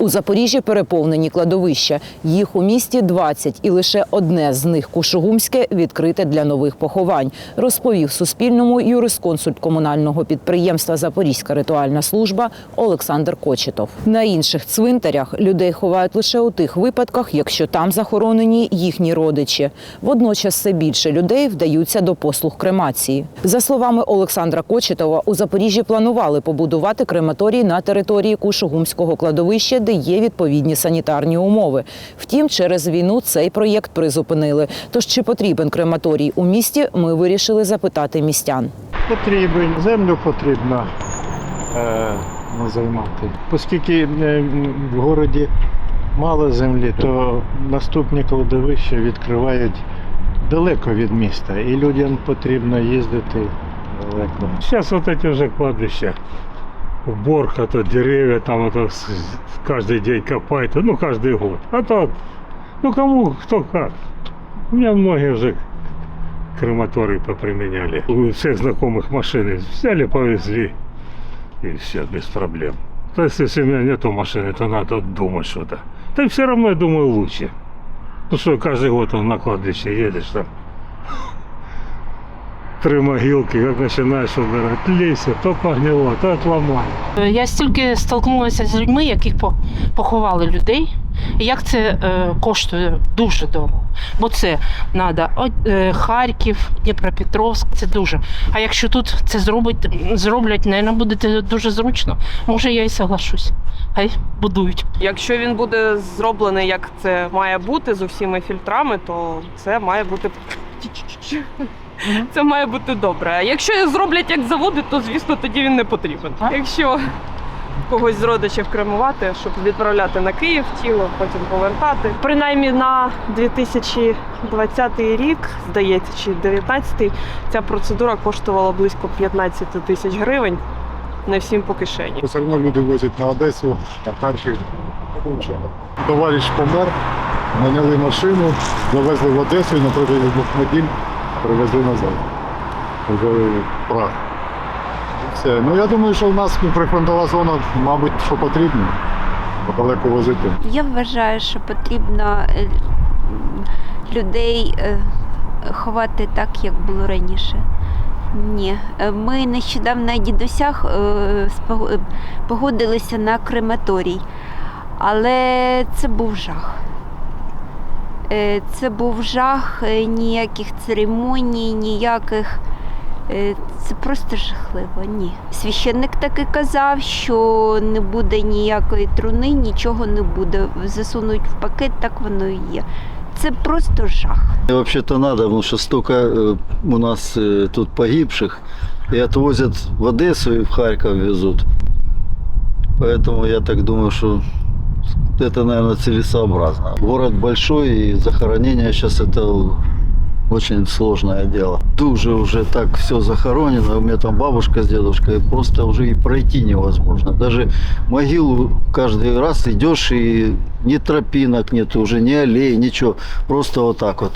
У Запоріжжі переповнені кладовища. Їх у місті 20, і лише одне з них Кушугумське відкрите для нових поховань, розповів Суспільному юрисконсульт комунального підприємства Запорізька ритуальна служба Олександр Кочетов. На інших цвинтарях людей ховають лише у тих випадках, якщо там захоронені їхні родичі. Водночас все більше людей вдаються до послуг кремації. За словами Олександра Кочетова, у Запоріжжі планували побудувати крематорій на території Кушугумського кладовища, де є відповідні санітарні умови. Втім, через війну цей проєкт призупинили. Тож чи потрібен крематорій у місті, ми вирішили запитати містян. Потрібен, землю потрібно е, не займати. Оскільки е, в городі мало землі, то наступні кладовища відкривають далеко від міста, і людям потрібно їздити далеко. Сейчас вот эти уже кладбища. Уборка, то деревья там это каждый день копают, ну каждый год. А то, ну кому, кто как. У меня многие уже крематорий поприменяли. У всех знакомых машины взяли, повезли. И все, без проблем. То есть, если у меня нету машины, то надо думать что-то. Да все равно, я думаю, лучше. Ну что, каждый год он на кладбище едешь там. Три могилки, как начинаешь убирать, лейся, то погнило, то отломали. Я стільки столкнулася з людьми, яких поховали людей. І як це е, коштує дуже дорого. Бо це треба Харків, Дніпропетровськ, це дуже. А якщо тут це зробить, зроблять, мабуть, буде дуже зручно. Може, я і соглашусь. Хай будують. Якщо він буде зроблений, як це має бути, з усіма фільтрами, то це має бути. Це має бути добре. А якщо зроблять як заводи, то звісно тоді він не потрібен. Якщо когось з родичів кремувати, щоб відправляти на Київ тіло, потім повертати. Принаймні на 2020 рік, здається, чи 2019, ця процедура коштувала близько 15 тисяч гривень. Не всім по кишені. Все одно люди возять на Одесу, на Харків. Товариш помер, наняли машину, завезли в Одесу і на двох неділь привезли назад. Вже прах. Все. Ну я думаю, що в нас прифронтова зона, мабуть, що потрібно. далеко возити. Я вважаю, що потрібно е, людей е, ховати так, як було раніше. Ні, Е, ми нещодавно на дідусях погодилися на крематорій, але це був жах. Е, Це був жах, е, ніяких церемоній, ніяких. Е, Це просто жахливо. Ні. Священник таки казав, що не буде ніякої труни, нічого не буде. Засунуть в пакет, так воно і є. Це просто жах. И Вообще-то надо, потому что столько э, у нас э, тут погибших, и отвозят в Одессу и в Харьков везут. Поэтому я так думаю, что это, наверное, целесообразно. Город большой, и захоронение сейчас это очень сложное дело. Дуже уже так все захоронено. У меня там бабушка с дедушкой, просто уже и пройти невозможно. Даже могилу каждый раз идешь, и ни тропинок нет, уже ни аллей, ничего. Просто вот так вот.